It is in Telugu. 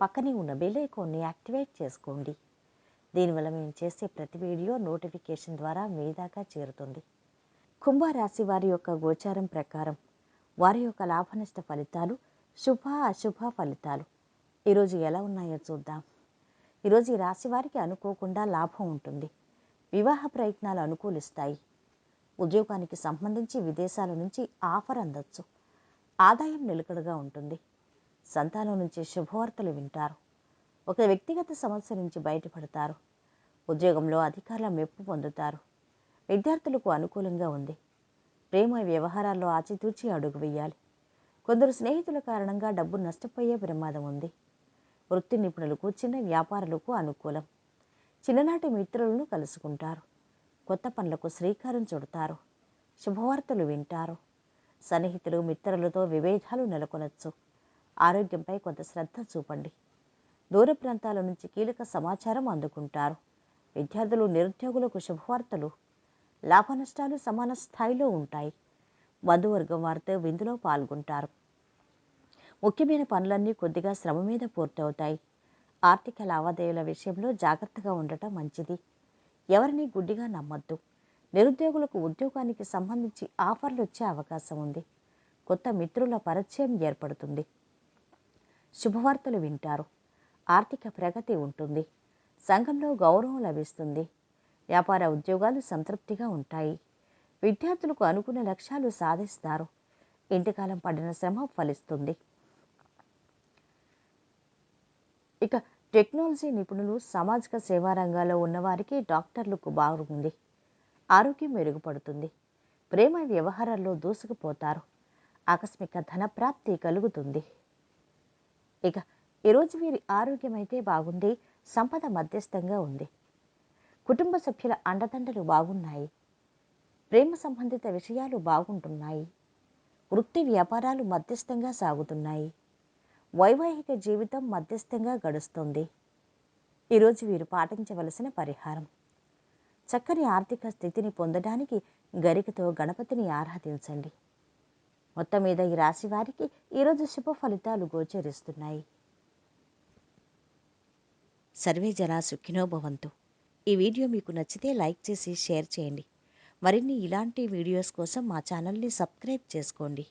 పక్కనే ఉన్న బెల్ ఐకాన్ని యాక్టివేట్ చేసుకోండి. దీనివల్ల మేము చేసే ప్రతి వీడియో నోటిఫికేషన్ ద్వారా మీ దాకా చేరుతుంది. కుంభరాశి వారి యొక్క గోచారం ప్రకారం వారి యొక్క లాభనష్ట ఫలితాలు శుభ అశుభ ఫలితాలు. ఈరోజు ఎలా ఉన్నాయో చూద్దాం. ఈరోజు ఈ రాశి వారికి అనుకోకుండా లాభం ఉంటుంది. వివాహ ప్రయత్నాలు అనుకూలిస్తాయి. ఉద్యోగానికి సంబంధించి విదేశాల నుంచి ఆఫర్ అందొచ్చు. ఆదాయం నిలకడగా ఉంటుంది. సంతానం నుంచి శుభవార్తలు వింటారు. ఒక వ్యక్తిగత సమస్య నుంచి బయటపడతారు. ఉద్యోగంలో అధికారుల మెప్పు పొందుతారు. విద్యార్థులకు అనుకూలంగా ఉంది. ప్రేమ వ్యవహారాల్లో ఆచితూచి అడుగు వేయాలి. కొందరు స్నేహితుల కారణంగా డబ్బు నష్టపోయే ప్రమాదం ఉంది. వృత్తి నిపుణులకు చిన్న వ్యాపారులకు అనుకూలం. చిన్ననాటి మిత్రులను కలుసుకుంటారు. కొత్త పనులకు శ్రీకారం చుడతారు. శుభవార్తలు వింటారు. సన్నిహితులు మిత్రులతో విభేదాలు నెలకొనొచ్చు. ఆరోగ్యంపై కొంత శ్రద్ధ చూపండి. దూర ప్రాంతాల నుంచి కీలక సమాచారం అందుకుంటారు. విద్యార్థులు నిరుద్యోగులకు శుభవార్తలు. లాభ నష్టాలు సమాన స్థాయిలో ఉంటాయి. బంధువర్గం వారితో విందులో పాల్గొంటారు. ముఖ్యమైన పనులన్నీ కొద్దిగా శ్రమ మీద పూర్తవుతాయి. ఆర్థిక లావాదేవీల విషయంలో జాగ్రత్తగా ఉండటం మంచిది. ఎవరిని గుడ్డిగా నమ్మొద్దు. నిరుద్యోగులకు ఉద్యోగానికి సంబంధించి ఆఫర్లు వచ్చే అవకాశం ఉంది. కొత్త మిత్రుల పరిచయం ఏర్పడుతుంది. శుభవార్తలు వింటారు. ఆర్థిక ప్రగతి ఉంటుంది. సంఘంలో గౌరవం లభిస్తుంది. వ్యాపార ఉద్యోగాలు సంతృప్తిగా ఉంటాయి. విద్యార్థులకు అనుకున్న లక్ష్యాలు సాధిస్తారు. ఇంటికాలం పడిన శ్రమ ఫలిస్తుంది. ఇక టెక్నాలజీ నిపుణులు సామాజిక సేవా రంగాల్లో ఉన్నవారికి డాక్టర్లకు బాగుంది. ఆరోగ్యం మెరుగుపడుతుంది. ప్రేమ వ్యవహారాల్లో దూసుకుపోతారు. ఆకస్మిక ధనప్రాప్తి కలుగుతుంది. ఇక ఈరోజు వీరి ఆరోగ్యమైతే బాగుంది సంపద మధ్యస్థంగా ఉంది. కుటుంబ సభ్యుల అండదండలు బాగున్నాయి. ప్రేమ సంబంధిత విషయాలు బాగుంటున్నాయి. వృత్తి వ్యాపారాలు మధ్యస్థంగా సాగుతున్నాయి. వైవాహిక జీవితం మధ్యస్థంగా గడుస్తుంది. ఈరోజు వీరు పాటించవలసిన పరిహారం. చక్కని ఆర్థిక స్థితిని పొందడానికి గరికతో గణపతిని ఆరాధించండి. మొత్తం మీద ఈ రాశి వారికి ఈరోజు శుభ ఫలితాలు గోచరిస్తున్నాయి. సర్వే జనా సుఖినోభవంతు ఈ వీడియో మీకు నచ్చితే లైక్ చేసి షేర్ చేయండి. మరిన్ని ఇలాంటి వీడియోస్ కోసం మా ఛానల్ని సబ్స్క్రైబ్ చేసుకోండి.